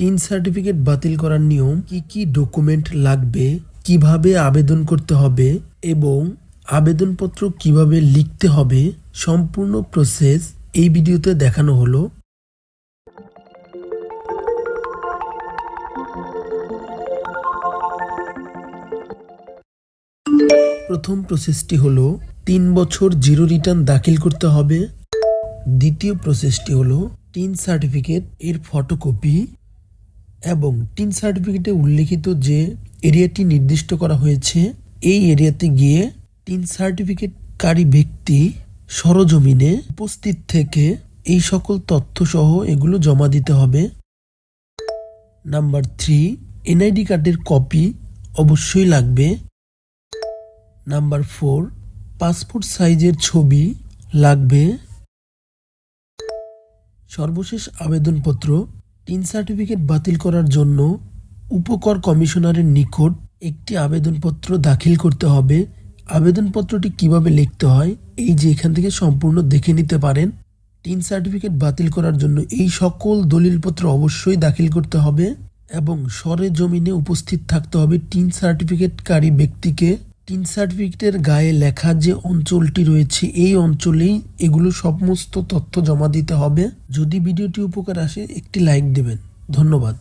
Tin certificate বাতিল করার নিয়ম কি কি ডকুমেন্ট লাগবে, কীভাবে আবেদন করতে হবে এবং আবেদনপত্র কীভাবে লিখতে হবে সম্পূর্ণ প্রসেস এই ভিডিওতে দেখানো হলো। প্রথম প্রসেসটি হলো তিন বছর জিরো রিটার্ন দাখিল করতে হবে। দ্বিতীয় প্রসেসটি হলো টিন সার্টিফিকেট এর ফটোকপি এবং টিন সার্টিফিকেটে উল্লেখিত যে এরিয়াটি নির্দিষ্ট করা হয়েছে, এই এরিয়াতে গিয়ে টিন সার্টিফিকেটকারী ব্যক্তি সরজমিনে উপস্থিত থেকে এই সকল তথ্য সহ এগুলো জমা দিতে হবে। নাম্বার থ্রি এনআইডি কার্ডের কপি অবশ্যই লাগবে। নাম্বার ফোর পাসপোর্ট সাইজের ছবি লাগবে। সর্বশেষ আবেদনপত্র টিন সার্টিফিকেট বাতিল করার জন্য উপকর কমিশনারের নিকট একটি আবেদনপত্র দাখিল করতে হবে। আবেদনপত্রটি কীভাবে লিখতে হয়, এই যে এখান থেকে সম্পূর্ণ দেখে নিতে পারেন। টিন সার্টিফিকেট বাতিল করার জন্য এই সকল দলিলপত্র অবশ্যই দাখিল করতে হবে এবং সরে জমিনে উপস্থিত থাকতে হবে টিন সার্টিফিকেটকারী ব্যক্তিকে। টিন সার্টিফিকেটের গায়ে লেখা যে অঞ্চলটি রয়েছে, এই অঞ্চলেই এগুলো সমস্ত তথ্য জমা দিতে হবে। যদি ভিডিওটি উপকার আসে, একটি লাইক দেবেন। ধন্যবাদ।